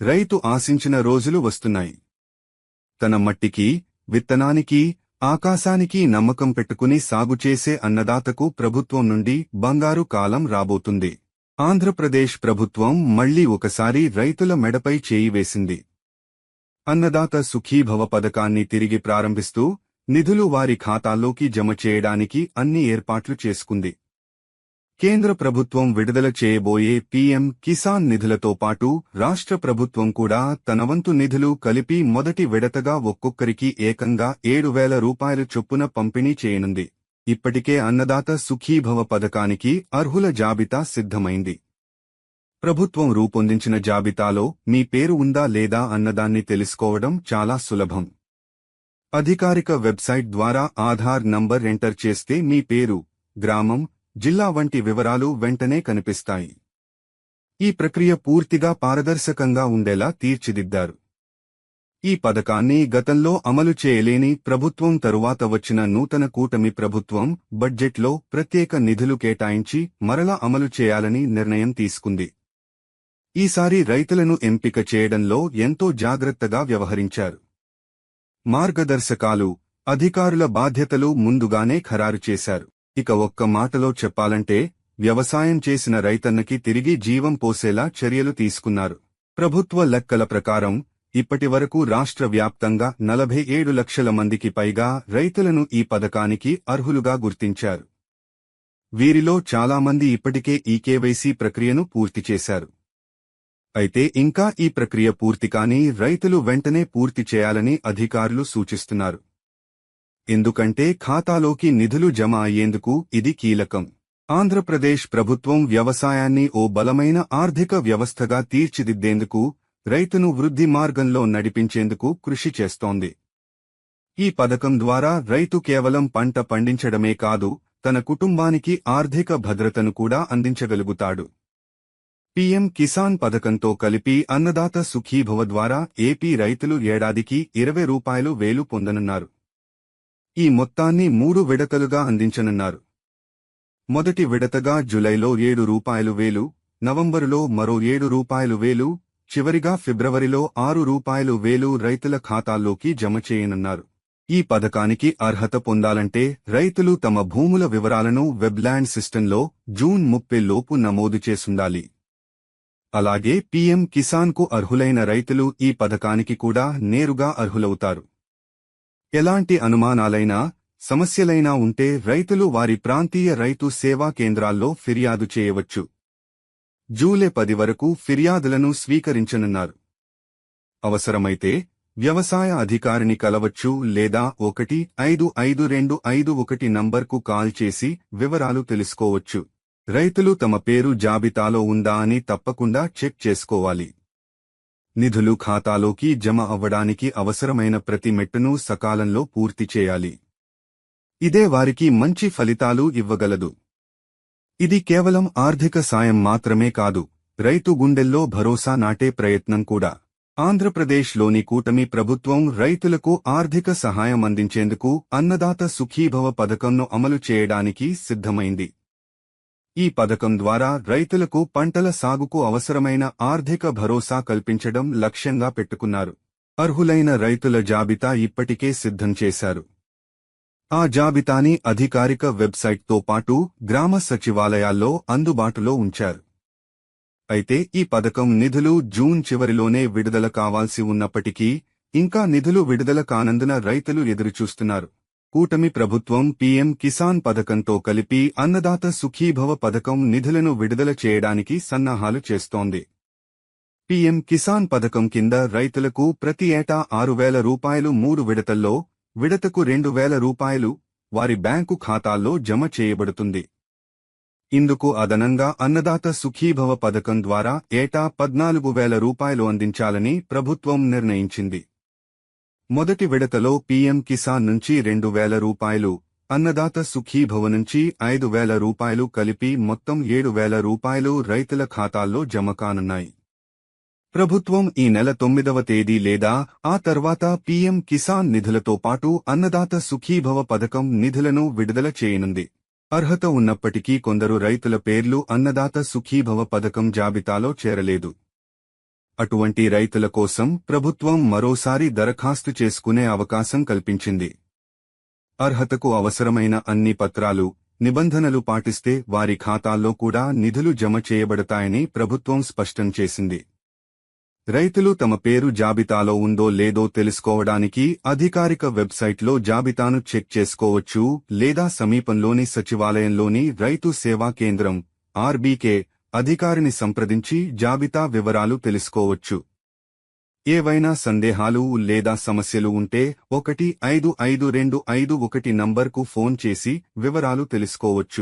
రైతు ఆశించిన రోజులు వస్తున్నాయి. తన మట్టికి విత్తనానికి ఆకాశానికి నమ్మకం పెట్టుకుని సాగు చేసే అన్నదాతకు ప్రభుత్వం నుండి బంగారు కాలం రాబోతుంది. ఆంధ్రప్రదేశ్ ప్రభుత్వం మళ్ళీ ఒకసారి రైతుల మెడపై చేయి వేసింది. అన్నదాత సుఖీభవ పథకాన్ని తిరిగి ప్రారంభిస్తూ నిధులు వారి ఖాతాల్లోకి జమ చేయడానికి అన్ని ఏర్పాట్లు చేసుకుంది. కేంద్ర ప్రభుత్వం విడుదల చేయబోయే పీఎం కిసాన్ నిధులతో పాటు రాష్ట్ర ప్రభుత్వం కూడా తన వంతు నిధులు కలిపి మొదటి విడతగా ఒక్కొక్కరికి ఏకంగా ఏడు వేల రూపాయల చొప్పున పంపిణీ చేయనుంది. ఇప్పటికే అన్నదాత సుఖీభవ పథకానికి అర్హుల జాబితా సిద్ధమైంది. ప్రభుత్వం రూపొందించిన జాబితాలో మీ పేరు ఉందా లేదా అన్నదాన్ని తెలుసుకోవడం చాలా సులభం. అధికారిక వెబ్సైట్ ద్వారా ఆధార్ నంబర్ ఎంటర్ చేస్తే మీ పేరు గ్రామం జిల్లా వంటి వివరాలు వెంటనే కనిపిస్తాయి. ఈ ప్రక్రియ పూర్తిగా పారదర్శకంగా ఉండేలా తీర్చిదిద్దారు. ఈ పథకాన్ని గతంలో అమలు చేయలేని ప్రభుత్వం తరువాత వచ్చిన నూతన కూటమి ప్రభుత్వం బడ్జెట్లో ప్రత్యేక నిధులు కేటాయించి మరలా అమలు చేయాలని నిర్ణయం తీసుకుంది. ఈసారి రైతులను ఎంపిక చేయడంలో ఎంతో జాగ్రత్తగా వ్యవహరించారు. మార్గదర్శకాలు అధికారుల బాధ్యతలు ముందుగానే ఖరారు చేశారు. ఇక ఒక్క మాటలో చెప్పాలంటే వ్యవసాయం చేసిన రైతన్నకి తిరిగి జీవం పోసేలా చర్యలు తీసుకున్నారు. ప్రభుత్వ లెక్కల ప్రకారం ఇప్పటివరకు రాష్ట్ర వ్యాప్తంగా నలభై ఏడు లక్షల మందికి పైగా రైతులను ఈ పథకానికి అర్హులుగా గుర్తించారు. వీరిలో చాలామంది ఇప్పటికే ఈ కేవైసీ ప్రక్రియను పూర్తి చేశారు. అయితే ఇంకా ఈ ప్రక్రియ పూర్తి కాని రైతులు వెంటనే పూర్తి చేయాలని అధికారులు సూచిస్తున్నారు. ఎందుకంటే ఖాతాలోకి నిధులు జమ అయ్యేందుకు ఇది కీలకం. ఆంధ్రప్రదేశ్ ప్రభుత్వం వ్యవసాయాన్ని ఓ బలమైన ఆర్థిక వ్యవస్థగా తీర్చిదిద్దేందుకు రైతును వృద్ధి మార్గంలో నడిపించేందుకు కృషి చేస్తోంది. ఈ పథకం ద్వారా రైతు కేవలం పంట పండించడమే కాదు తన కుటుంబానికి ఆర్థిక భద్రతను కూడా అందించగలుగుతాడు. పీఎం కిసాన్ పథకంతో కలిపి అన్నదాత సుఖీభవ ద్వారా ఏపీ రైతులు ఏడాదికి ఇరవై రూపాయలు వేలు పొందనున్నారు. ఈ మొత్తాన్ని మూడు విడతలుగా అందించనున్నారు. మొదటి విడతగా జులైలో ఏడు రూపాయలు వేలు నవంబరులో మరో ఏడు రూపాయలు వేలు చివరిగా ఫిబ్రవరిలో ఆరు రూపాయలు వేలు రైతుల ఖాతాల్లోకి జమ చేయనున్నారు. ఈ పథకానికి అర్హత పొందాలంటే రైతులు తమ భూముల వివరాలను వెబ్ల్యాండ్ సిస్టంలో జూన్ ముప్పై లోపు నమోదు చేసుండాలి. అలాగే పీఎం కిసాన్కు అర్హులైన రైతులు ఈ పథకానికి కూడా నేరుగా అర్హులవుతారు. ఎలాంటి అనుమానాలైనా సమస్యలైనా ఉంటే రైతులు వారి ప్రాంతీయ రైతు సేవా కేంద్రాల్లో ఫిర్యాదు చేయవచ్చు. జూలై పది వరకు ఫిర్యాదులను స్వీకరించనున్నారు. అవసరమైతే వ్యవసాయ అధికారిని కలవచ్చు లేదా ఒకటి ఐదు ఐదు రెండు ఐదు ఒకటి నంబర్కు కాల్ చేసి వివరాలు తెలుసుకోవచ్చు. రైతులు తమ పేరు జాబితాలో ఉందా అని తప్పకుండా చెక్ చేసుకోవాలి. నిధులు ఖాతాలోకి జమ అవ్వడానికి అవసరమైన ప్రతి మెట్టును సకాలంలో పూర్తి చేయాలి. ఇదే వారికి మంచి ఫలితాలు ఇవ్వగలదు. ఇది కేవలం ఆర్థిక సాయం మాత్రమే కాదు రైతు గుండెల్లో భరోసా నాటే ప్రయత్నం కూడా. ఆంధ్రప్రదేశ్లోని కూటమి ప్రభుత్వం రైతులకు ఆర్థిక సహాయం అందించేందుకు అన్నదాత సుఖీభవ పథకంను అమలు చేయడానికి సిద్ధమైంది. ఈ పథకం ద్వారా రైతులకు పంటల సాగుకు అవసరమైన ఆర్థిక భరోసా కల్పించడం లక్ష్యంగా పెట్టుకున్నారు. అర్హులైన రైతుల జాబితా ఇప్పటికే సిద్ధం చేశారు. ఆ జాబితాని అధికారిక వెబ్సైట్తో పాటు గ్రామ సచివాలయాల్లో అందుబాటులో ఉంచారు. అయితే ఈ పథకం నిధులు జూన్ చివరిలోనే విడుదల కావాల్సి ఉన్నప్పటికీ ఇంకా నిధులు విడుదల కానందున రైతులు ఎదురుచూస్తున్నారు. కూటమి ప్రభుత్వం పీఎం కిసాన్ పథకంతో కలిపి అన్నదాత సుఖీభవ పథకం నిధులను విడుదల చేయడానికి సన్నాహాలు చేస్తోంది. పీఎం కిసాన్ పథకం కింద రైతులకు ప్రతి ఏటా ఆరు వేల రూపాయలు మూడు విడతల్లో విడతకు రెండు వేల రూపాయలు వారి బ్యాంకు ఖాతాల్లో జమ చేయబడుతుంది. ఇందుకు అదనంగా అన్నదాత సుఖీభవ పథకం ద్వారా ఏటా పద్నాలుగు వేల రూపాయలు అందించాలని ప్రభుత్వం నిర్ణయించింది. మొదటి విడతలో పీఎం కిసాన్ నుంచి రెండు వేల రూపాయలు అన్నదాత సుఖీభవ నుంచి ఐదు వేల రూపాయలు కలిపి మొత్తం ఏడు వేల రూపాయలు రైతుల ఖాతాల్లో జమ కానున్నాయి. ప్రభుత్వం ఈ నెల తొమ్మిదవ తేదీ లేదా ఆ తర్వాత పీఎం కిసాన్ నిధులతో పాటు అన్నదాత సుఖీభవ పథకం నిధులను విడుదల చేయనుంది. అర్హత ఉన్నప్పటికీ కొందరు రైతుల పేర్లు అన్నదాత సుఖీభవ పథకం జాబితాలో చేరలేదు. అటువంటి రైతుల కోసం ప్రభుత్వం మరోసారి దరఖాస్తు చేసుకునే అవకాశం కల్పించింది. అర్హతకు అవసరమైన అన్ని పత్రాలు నిబంధనలు పాటిస్తే వారి ఖాతాల్లో కూడా నిధులు జమ చేయబడతాయని ప్రభుత్వం స్పష్టం చేసింది. రైతులు తమ పేరు జాబితాలో ఉందో లేదో తెలుసుకోవడానికి అధికారిక వెబ్సైట్లో జాబితాను చెక్ చేసుకోవచ్చు లేదా సమీపంలోని సచివాలయంలోని రైతు సేవా కేంద్రం ఆర్బీకే అధికారిని సంప్రదించి జాబితా వివరాలు తెలుసుకోవచ్చు. ఏవైనా సందేహాలు లేదా సమస్యలు ఉంటే ఒకటి ఐదు ఐదు రెండు ఐదు ఒకటి నంబర్కు ఫోన్ చేసి వివరాలు తెలుసుకోవచ్చు.